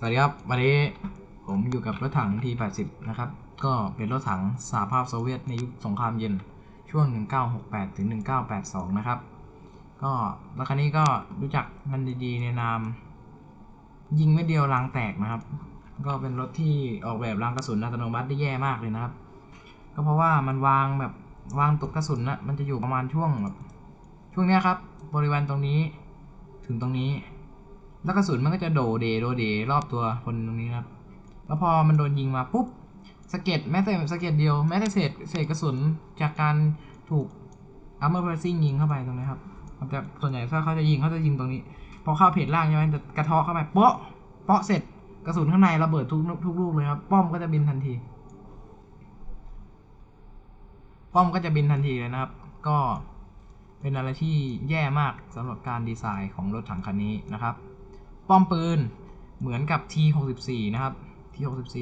สวัสดีครับ วันนี้ผมอยู่กับรถถัง T80 นะครับ ก็เป็นรถถังสหภาพโซเวียตในยุคสงครามเย็นช่วง 1968 ถึง 1982 นะครับ ก็รถคันนี้ก็รู้จักมันดีๆ ในนาม ยิงไม่เดียวรางแตกนะครับ ก็เป็นรถที่ออกแบบรางกระสุนอัตโนมัติได้แย่มากเลยนะครับ ก็เพราะว่ามันวางแบบวางตกกระสุนนะมันจะอยู่ประมาณช่วงแบบช่วงเนี้ยครับ บริเวณตรงนี้ถึงตรงนี้ แล้วกระสุนมันก็จะโดเดโดเดรอบตัวคนตรงนี้นะครับ แล้วพอมันโดนยิงมาปุ๊บสเก็ดแม้แต่สเก็ดเดียวแม้แต่เศษเศษกระสุนจากการถูกอัมเมอร์เพรสซิ่งยิงเข้าไปตรงนี้ครับมันจะส่วนใหญ่ถ้าเขาจะยิงเขาจะยิงตรงนี้ พอเข้าเพจล่างใช่ไหมจะกระเทาะเข้าไปเปาะเปาะเสร็จกระสุนข้างในระเบิดทุกทุกลูกเลยครับ ป้อมก็จะบินทันที ป้อมก็จะบินทันทีเลยนะครับ ก็เป็นอะไรที่แย่มากสำหรับการดีไซน์ของรถถังคันนี้นะครับ ป้อมปืนเหมือนกับ T64 นะครับ T64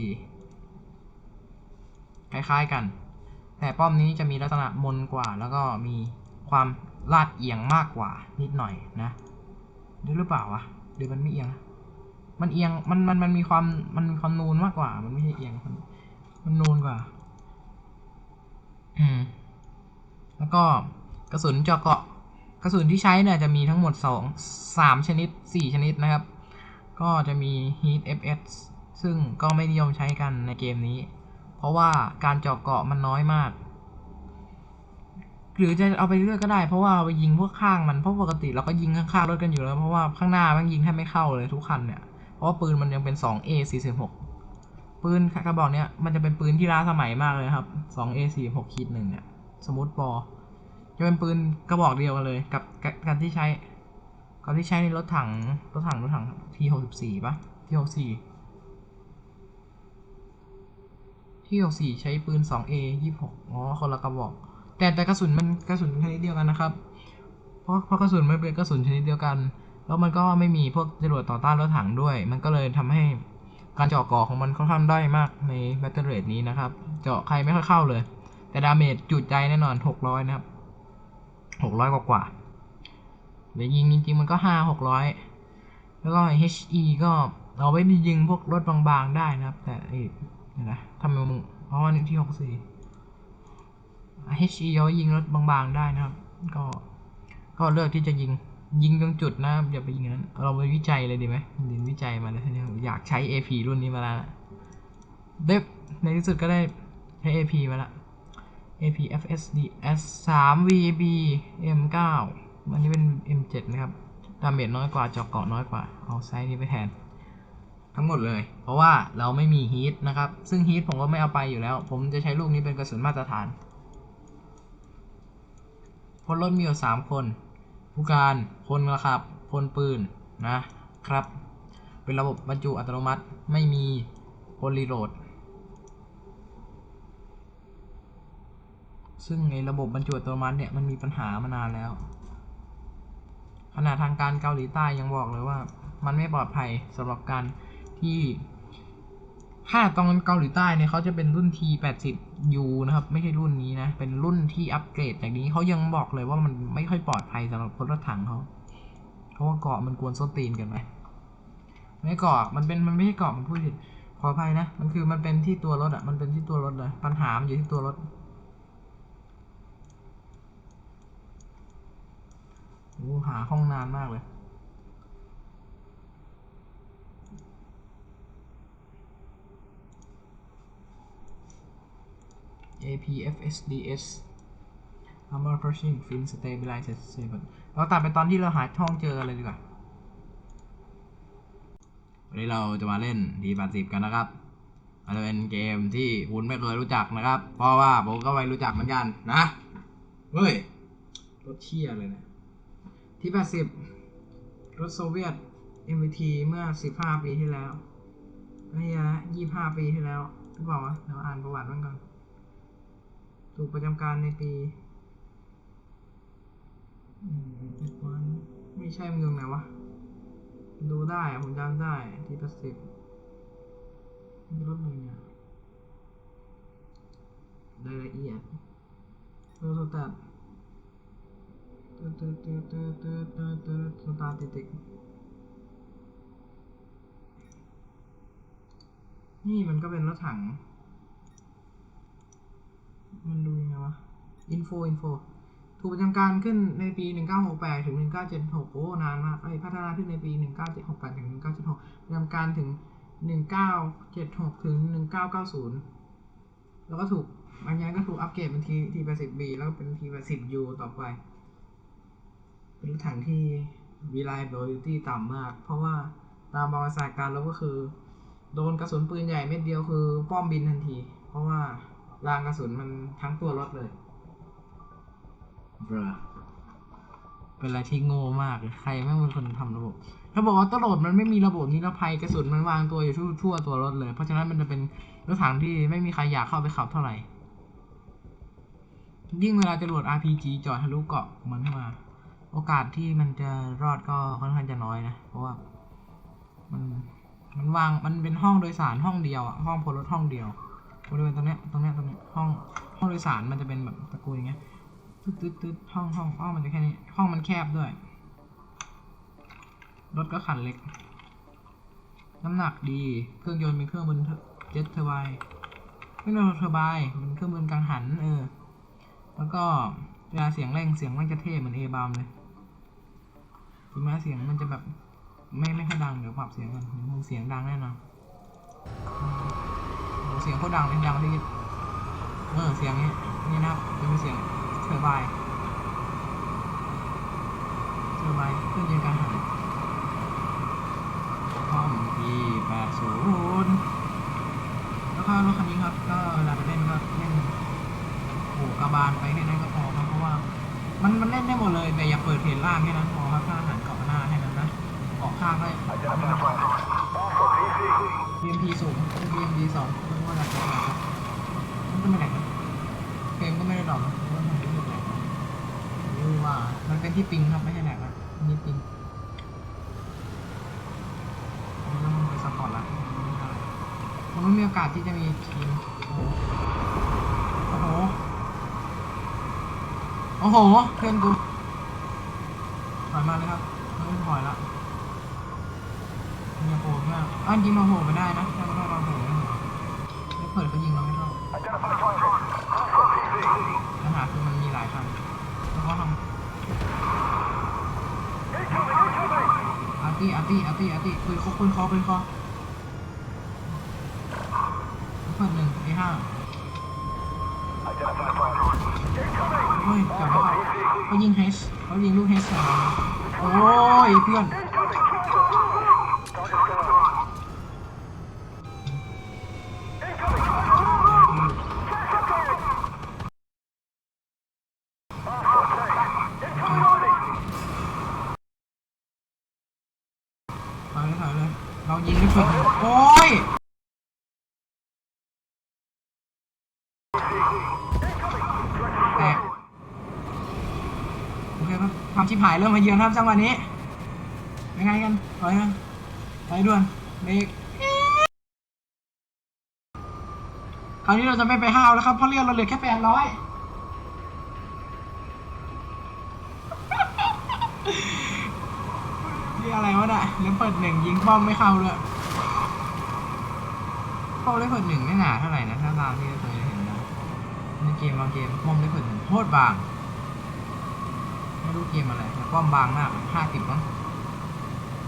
คล้ายๆกัน แต่ป้อมนี้จะมีลักษณะมนกว่า แล้วก็มีความลาดเอียงมากกว่านิดหน่อยนะหรือหรือเปล่าวะหรือมันไม่เอียง มันเอียงมันมันมันมีความมันมีความนูนมากกว่า มันไม่ใช่เอียงมันมันนูนกว่า อืม แล้วก็กระสุนเจาะเกาะ กระสุนที่ใช้เนี่ยจะมีทั้งหมดสองสามชนิดสี่ชนิดนะครับ ก็จะมี Heat FS ซึ่งก็ไม่นิยมใช้กันในเกมนี้ เพราะว่าการเจาะเกาะมันน้อยมาก หรือจะเอาไปเลือกก็ได้ เพราะว่าไปยิงพวกข้างมัน เพราะปกติเราก็ยิงข้างๆรถกันอยู่แล้ว เพราะว่าข้างหน้ามันยิงแทบไม่เข้าเลยทุกคันเนี่ย เพราะว่าปืนมันยังเป็น 2A 46 ปืนกระบอกเนี้ยมันจะเป็นปืนที่ล้าสมัยมากเลยครับ 2A 46ขีดหนึ่งเนี่ย สมูทบอจะเป็นปืนกระบอกเดียวกันเลย กับกับการที่ใช้ กับที่ใช้ในรถถัง รถถัง รถถัง T64 ปะ T64 T64 ใช้ปืน 2A 26อ๋อคนละกระบอก แต่แต่กระสุนมันกระสุนชนิดเดียวกันนะครับ เพราะเพราะกระสุนมันเป็นกระสุนชนิดเดียวกัน แล้วมันก็ไม่มีพวกจรวดต่อต้านรถถังด้วย มันก็เลยทำให้การเจาะก่อของมันค่อนข้างได้อยมากในแบตเตอร์เรทนี้นะครับ เจาะใครไม่ค่อยเข้าเลย แต่ดาเมจจุดใจแน่นอน 600 นะครับ 600 กว่ากว่า เดี๋ยวยิงจริงๆมันก็5 600แล้วก็ HE ก็เอาไว้ยิงพวกรถบางๆได้นะครับ แต่เอ้นะทำไมมึงอ๋อนี่ที่64 HE เอาไว้ยิงรถบางๆได้นะครับ ก็ก็เลือกที่จะยิงยิงตรงจุดนะอย่าไปยิงนั้น เราไปวิจัยเลยดีไหมเรียนวิจัยมาแล้วทีนี้อยากใช้ AP รุ่นนี้มาแล้วนะเด็บในที่สุดก็ได้ใช้ AP มาล้ว AP FSD S 3 VB M9 อันนี้เป็น M7 นะครับ ดาเมจน้อยกว่าเจาะเกาะน้อยกว่า เอาไซส์นี้ไปแทน ทั้งหมดเลย เพราะว่าเราไม่มีฮีทนะครับ ซึ่งฮีทผมก็ไม่เอาไปอยู่แล้ว ผมจะใช้ลูกนี้เป็นกระสุนมาตรฐานพลรถมีอยู่สามคน ผู้การพลกระขับพลปืนนะครับ เป็นระบบบรรจุอัตโนมัติไม่มีพลรีโหลดซึ่งในระบบบรรจุอัตโนมัติเนี่ยมันมีปัญหามานานแล้ว ขณะทางการเกาหลีใต้ยังบอกเลยว่า มันไม่ปลอดภัยสำหรับการที่ถ้าตอนเกาหลีใต้เนี่ยเขาจะเป็นรุ่น T80U นะครับ ไม่ใช่รุ่นนี้นะ เป็นรุ่นที่อัปเกรดจากนี้เขายังบอกเลยว่ามันไม่ค่อยปลอดภัยสำหรับรถถังเขาเพราะว่าเกาะมันกวนส้นตีนกันไหมไม่เกาะมันเป็นมันไม่ใช่เกาะมันพูดผิดขออภัยนะ มันคือมันเป็นที่ตัวรถอะมันเป็นที่ตัวรถเลยปัญหามันอยู่ที่ตัวรถ โอ้ หาห้องนานมากเลย APFSDS Armor Crushing Fin Stabilizer เราตัดไปตอนที่เราหาช่องเจอเลยดีกว่า วันนี้เราจะมาเล่น D80 กันนะครับมันจะเป็นเกมที่คุณไม่เคยรู้จักนะครับ เพราะว่าผมก็ไม่รู้จักเหมือนกันนะ เฮ้ยรถเชี่ยเลยนะ ที่ 80 รถโซเวียต MVT เมื่อ 15 ปีที่แล้วไม่ใช่25 ปีที่แล้วหรือเปล่าวะเดี๋ยวอ่านประวัติมันก่อน ถูกประจำการในปีอืมไม่ใช่มันอยู่ไหนวะ ดูได้ ผมจำได้ที่ประสิบรถเลยเนี่ยรายละเอียดโรสตัด ตืดตืดตืดตืดตืดตืดตืดสตาร์ติติกนี่มันก็เป็นรถถัง มันดูยังไงวะ อินโฟ อินโฟ ถูกประจำการขึ้นในปี 1968 ถึง 1976 โอ้ นานมากเอ้ยพัฒนาขึ้นในปี 1968 ถึง 1976 ประจำการถึง 1976 ถึง 1990 แล้วก็ถูกบางอย่างก็ถูกอัปเกรดเป็น T T 80 B แล้วก็เป็น T 80 U ต่อไป เป็นรถถังที่ reliability ต่ำมาก เพราะว่าตามประวัติศาสตร์การรบก็คือ โดนกระสุนปืนใหญ่เม็ดเดียวคือป้อมบินทันที เพราะว่ารางกระสุนมันทั้งตัวรถเลยเบรอเป็นอะไรที่โง่มากเลยใครแม่งเป็นคนทำระบบถ้าบอกว่าตลอดมันไม่มีระบบนิรภัยกระสุนมันวางตัวอยู่ทั่วทั่วตัวรถเลย เพราะฉะนั้นมันจะเป็นรถถังที่ไม่มีใครอยากเข้าไปขับเท่าไหร่ ยิ่งเวลาจรวด RPG จอดทะลุเกาะมันเข้ามา โอกาสที่มันจะรอดก็ค่อนข้างจะน้อยนะ เพราะว่ามันมันวางมันเป็นห้องโดยสารห้องเดียวอะห้องพลรถห้องเดียวบริเวณตรงเนี้ยตรงเนี้ยตรงเนี้ยห้องห้องโดยสารมันจะเป็นแบบตะกูอย่างเงี้ยตึ๊ดตึ๊ดตึ๊ดห้องห้องห้องมันจะแค่นี้ห้องมันแคบด้วยรถก็คันเล็ก น้ำหนักดีเครื่องยนต์เป็นเครื่องบนเจ็ตเทอร์ไบน์เครื่เทอร์ไบน์เป็นเครื่องบนกังหันเออแล้วก็เวลาเสียงเร่งเสียงมันจะเท่เหมือนเอบามเลย ถึงแม้เสียงมันจะแบบไม่ไม่ค่อยดังเดี๋ยวปรับเสียงกันเดี๋ยวมึงเสียงดังแน่นอนอืมโหเสียงโคตรดังเลยดังที่เออเสียงนี้นี่นะจะเป็นเสียงเทอร์ไบน์เทอร์ไบน์เครื่องยนต์การหันห้องทีแปดศูนย์แล้วก็รถคันนี้ครับก็เวลาไปเล่นก็เล่นโอ้กระบาลไปแค่นั้นก็พอครับเพราะว่า มันมันเล่นได้หมดเลยแต่อย่าเปิดเพจล่างแค่นั้นพอครับถ้าหันเกาะหน้าให้นั้นนะเกาะข้างก็ BMP สูงเป็น BMP สองไม่ว่าอะไรจะอะไรครับมันก็ไม่แหลกนะเกมก็ไม่ได้ดรอปนะเพราะว่ามันไม่ได้แหลกรู้ว่ามันเป็นที่ปิงครับไม่ใช่แหลกนะนี่ปิงอันต้องไปซัพพอร์ตละมันไม่มีโอกาสที่จะมีทีมโอ้โห โอ้โหเพื่อนกูถอยมาเลยครับไม่ถอยละมีโผล่มากอ้าวยิงมาโผล่ไม่ได้นะถ้าไม่ต้องเราโผล่ไม่หัวไม่เปิดก็ยิงเราไม่เข้าปัญหาคือมันมีหลายคันแล้วก็ทำอาร์ตี้อาร์ตี้อาร์ตี้อาร์ตี้ปืนคอปืนคอปืนคอเปิดหนึ่งไอห้า เฮ้ยจับม่เข้าเขายิงเฮสเขายิงลูกเฮสใส่เราโอ้ยเพื่อนถอยเลยถอยเลยเรายิงไม่ถึงโอ้ย แตกโอเคครับความ ชิบหายเริ่มมาเยือนครับจังหวะนี้ยังไงกันถอยนะถอยด่วนเบรกคราวนี้เราจะไม่ไปห้าวแล้วครับเพราะเรือเราเหลือแค่แปดร้อยนี่อะไรวะเนี่ยเล่นเปิดหนึ่งยิงป้อมไม่เข้าเลยป้อมเล่นเปิดหนึ่งไม่หนาเท่าไหร่นะถ้าตามที่เคยเห็นนะในเกมบางเกมป้อมเล่นเปิดหนึ่งโคตรบาง ไม่รู้เกมอะไรแต่ป้อมบางมากห้าสิบมั้ง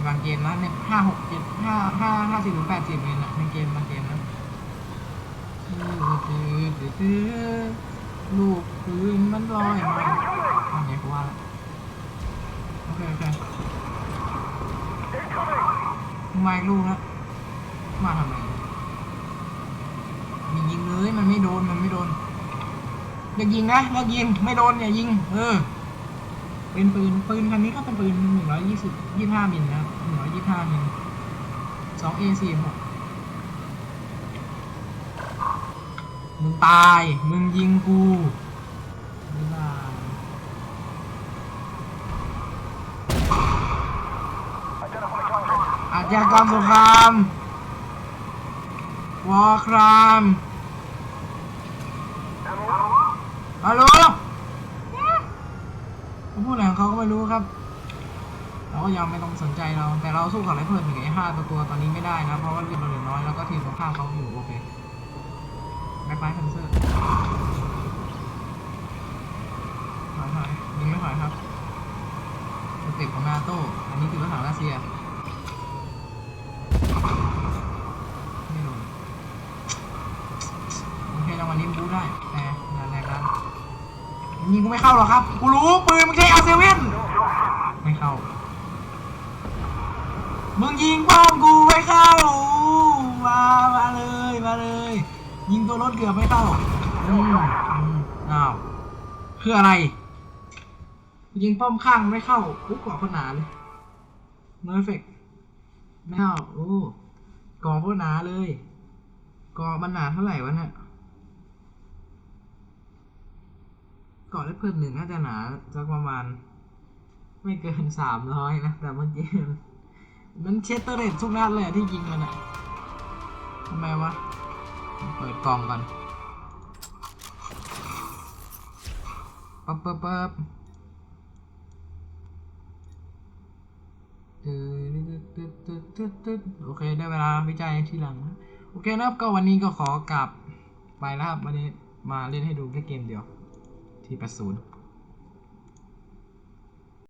บางเกมนะในห้าหกเจ็ดห้าห้าห้าสิบหรือแปดสิบเลยนะในเกมบางเกมนะลูกปืนมันลอยมาอันนี้กูว่าละโอเคโอเคมาอีกลูกแล้วมาทำไมมียิงเลยมันไม่โดนมันไม่โดนเลิกยิงนะเลิกยิงไม่โดนอย่ายิง เออ เป็นปืนปืนคันนี้ก็เป็นปืนหนึ่งร้อยยี่สิบยี่ห้ามิลนะหนึ่งร้อยยี่ห้ามิลสองเอสี่หกมึงตาย มึงยิงกูบ๊ายบาย อาชญากรรมสงครามวอร์ครามฮัลโหลเขา พูดอะไรของเขาก็ไม่รู้ครับไปเรามไม่ต้องสนใจเรา แต่เราสู้กับไรเฟิลหนึ่งไอ้ห้าตัวตัวตอนนี้ไม่ได้นะ เพราะว่าเลือดเราเหลือน้อยแล้วก็ทีมตรงข้ามเขาอยู่โอเคแบ็คไลท์แคนเซอร์ถอยถอยยิงไม่ถอยครับสเต็ปของนาโต้อันนี้คือรถถังรัสเซียไม่โดนโอเคจังหวะนี้บูได้แต่งานแรกกันยิงกูไม่เข้าหรอกครับ กูรู้ปืนมันใช้อาเซเว่นไม่เข้า มึงยิงป้อมกูไม่เข้ามามาเลยมาเลย ยิงตัวรถเกือบไม่เข้าอืมอ้าวคืออะไร ยิงป้อมข้างไม่เข้าปุ๊บกว่าคนหนาเลยโนเอฟเฟกไม่เข้าโอ้กอโคตรหนาเลยกอมันหนาเท่าไหร่วะเนี่ยกาะได้เพิ่มหนึ่งน่าจะหนาสักประมาณ ไม่เกินสามร้อยนะ แต่เมื่อกี้ มันเชสเตอร์เรตทุกนัดเลยที่ยิงมันอะทำไมวะ เปิดกล่องก่อนปั๊บปั๊บปั๊บตึ๊ดตึ๊ดตึ๊ดตึ๊ดตึ๊ดโอเค ได้เวลาวิจัยทีหลัง โอเคนะครับ ก็วันนี้ก็ขอกลับไปแล้วครับ วันนี้มาเล่นให้ดูแค่เกมเดียว ที่80